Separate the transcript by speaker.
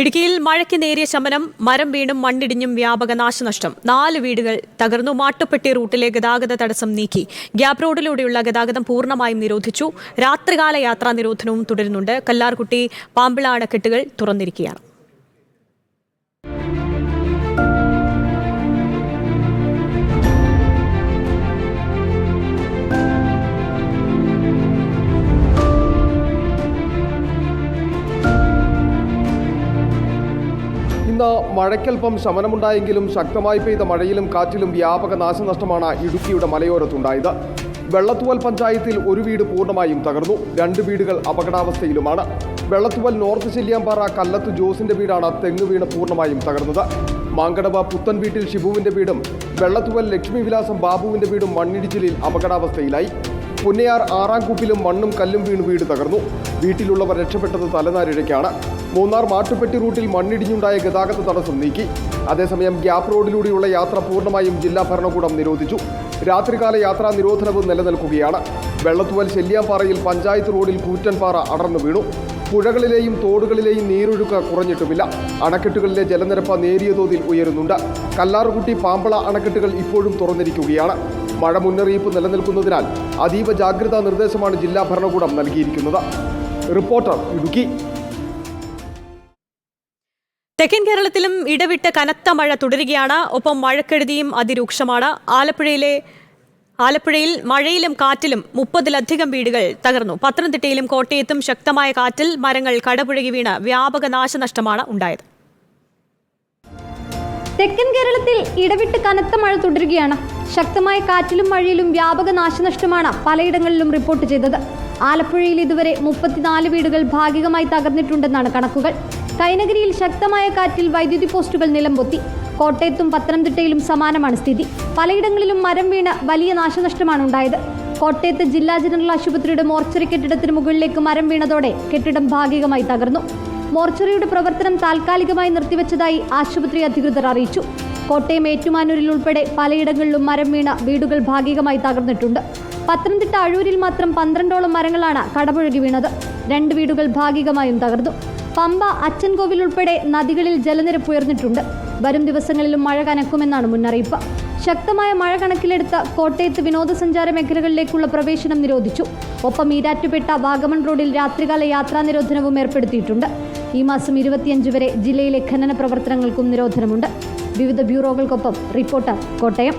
Speaker 1: ഇടുക്കിയിൽ മഴയ്ക്ക് നേരിയ ശമനം മരം വീണും മണ്ണിടിഞ്ഞും വ്യാപക നാശനഷ്ടം. നാല് വീടുകൾ തകർന്നു മാട്ടുപ്പെട്ടി റൂട്ടിലെ ഗതാഗത തടസ്സം നീക്കി. ഗ്യാപ് റോഡിലൂടെയുള്ള ഗതാഗതം പൂർണമായും നിരോധിച്ചു. രാത്രികാല യാത്രാ നിരോധനവും തുടരുന്നുണ്ട്. കല്ലാർകുട്ടി പാമ്പിള അണക്കെട്ടുകൾ തുറന്നിരിക്കുകയാണ്.
Speaker 2: മഴയ്ക്കൽപ്പം ശമനമുണ്ടായെങ്കിലും ശക്തമായി പെയ്ത മഴയിലും കാറ്റിലും വ്യാപക നാശനഷ്ടമാണ് ഇടുക്കിയുടെ മലയോരത്തുണ്ടായത്. വെള്ളത്തുവൽ പഞ്ചായത്തിൽ ഒരു വീട് പൂർണമായും തകർന്നു. രണ്ട് വീടുകൾ അപകടാവസ്ഥയിലുമാണ്. വെള്ളത്തുവൽ നോർത്ത് ചെല്ലിയാമ്പാറ കല്ലത്ത് ജോസിന്റെ വീടാണ് തെങ്ങ് വീണ് പൂർണമായും തകർന്നത്. മാങ്കടവ പുത്തൻ വീട്ടിൽ ഷിബുവിന്റെ വീടും വെള്ളത്തുവൽ ലക്ഷ്മി വിലാസം ബാബുവിന്റെ വീടും മണ്ണിടിച്ചിലിൽ അപകടാവസ്ഥയിലായി. പുന്നയാർ ആറാംകൂപ്പിലും മണ്ണും കല്ലും വീണ് വീട് തകർന്നു. വീട്ടിലുള്ളവർ രക്ഷപ്പെട്ടത് തലനാരിഴയ്ക്കാണ്. മൂന്നാർ മാട്ടുപ്പെട്ടി റൂട്ടിൽ മണ്ണിടിഞ്ഞുണ്ടായ ഗതാഗത തടസ്സം നീക്കി. അതേസമയം ഗ്യാപ് റോഡിലൂടെയുള്ള യാത്ര പൂർണമായും ജില്ലാ ഭരണകൂടം നിരോധിച്ചു. രാത്രികാല യാത്രാ നിരോധനവും നിലനിൽക്കുകയാണ്. വെള്ളത്തുവൽ ശല്യാമ്പാറയിൽ പഞ്ചായത്ത് റോഡിൽ കൂറ്റൻപാറ അടർന്നു വീണു. പുഴകളിലെയും തോടുകളിലെയും നീരൊഴുക്ക് കുറഞ്ഞിട്ടുമില്ല. അണക്കെട്ടുകളിലെ ജലനിരപ്പ് നേരിയ തോതിൽ ഉയരുന്നുണ്ട്. കല്ലാറുകുട്ടി പാമ്പള അണക്കെട്ടുകൾ ഇപ്പോഴും തുറന്നിരിക്കുകയാണ്. മഴ മുന്നറിയിപ്പ് നിലനിൽക്കുന്നതിനാൽ അതീവ ജാഗ്രതാ നിർദ്ദേശമാണ് ജില്ലാ ഭരണകൂടം നൽകിയിരിക്കുന്നത്. റിപ്പോർട്ടർ ഇടുക്കി.
Speaker 1: തെക്കൻ കേരളത്തിലും ഇടവിട്ട് കനത്ത മഴ തുടരുകയാണ്. ഒപ്പം മഴക്കെടുതിയും അതിരൂക്ഷമാണ്. ആലപ്പുഴയിലെ ആലപ്പുഴയിൽ മഴയിലും കാറ്റിലും മുപ്പതിലധികം വീടുകൾ തകർന്നു. പത്തനംതിട്ടയിലും കോട്ടയത്തും ശക്തമായ കാറ്റിൽ മരങ്ങൾ കടപുഴകി വീണ് വ്യാപക നാശനഷ്ടമാണ് ഉണ്ടായത്.
Speaker 3: തെക്കൻ കേരളത്തിൽ ഇടവിട്ട് കനത്ത മഴ തുടരുകയാണ്. ശക്തമായ കാറ്റിലും മഴയിലും വ്യാപക നാശനഷ്ടമാണ് പലയിടങ്ങളിലും റിപ്പോർട്ട് ചെയ്തത്. ആലപ്പുഴയിൽ ഇതുവരെ മുപ്പത്തിനാല് വീടുകൾ ഭാഗികമായി തകർന്നിട്ടുണ്ടെന്നാണ് കണക്കുകൾ. കൈനഗരിയിൽ ശക്തമായ കാറ്റിൽ വൈദ്യുതി പോസ്റ്റുകൾ നിലംപൊത്തി. കോട്ടയത്തും പത്തനംതിട്ടയിലും സമാനമാണ് സ്ഥിതി. പലയിടങ്ങളിലും മരം വീണ് വലിയ നാശനഷ്ടമാണ് ഉണ്ടായത്. കോട്ടയത്ത് ജില്ലാ ജനറൽ ആശുപത്രിയുടെ മോർച്ചറി കെട്ടിടത്തിന് മുകളിലേക്ക് മരം വീണതോടെ കെട്ടിടം ഭാഗികമായി തകർന്നു. മോർച്ചറിയുടെ പ്രവർത്തനം താൽക്കാലികമായി നിർത്തിവെച്ചതായി ആശുപത്രി അധികൃതർ അറിയിച്ചു. കോട്ടയം ഏറ്റുമാനൂരിൽ ഉൾപ്പെടെ പലയിടങ്ങളിലും മരം വീണ വീടുകൾ ഭാഗികമായി തകർന്നിട്ടുണ്ട്. പത്തനംതിട്ട അഴൂരിൽ മാത്രം പന്ത്രണ്ടോളം മരങ്ങളാണ് കടപുഴകി വീണത്. രണ്ട് വീടുകൾ ഭാഗികമായും തകർന്നു. പമ്പ അച്ചൻകോവിൽ ഉൾപ്പെടെ നദികളിൽ ജലനിരപ്പ് ഉയർന്നിട്ടുണ്ട്. വരും ദിവസങ്ങളിലും മഴ കനക്കുമെന്നാണ് മുന്നറിയിപ്പ്. ശക്തമായ മഴ കണക്കിലെടുത്ത് കോട്ടയത്ത് വിനോദസഞ്ചാര മേഖലകളിലേക്കുള്ള പ്രവേശനം നിരോധിച്ചു. ഒപ്പം ഈരാറ്റുപേട്ട വാഗമൺ റോഡിൽ രാത്രികാല യാത്രാ നിരോധനവും ഏർപ്പെടുത്തിയിട്ടുണ്ട്. ഈ മാസം ഇരുപത്തിയഞ്ച് വരെ ജില്ലയിലെ ഖനന പ്രവർത്തനങ്ങൾക്കും നിരോധനമുണ്ട്. വിവിധ ബ്യൂറോകൾക്കൊപ്പം റിപ്പോർട്ടർ കോട്ടയം.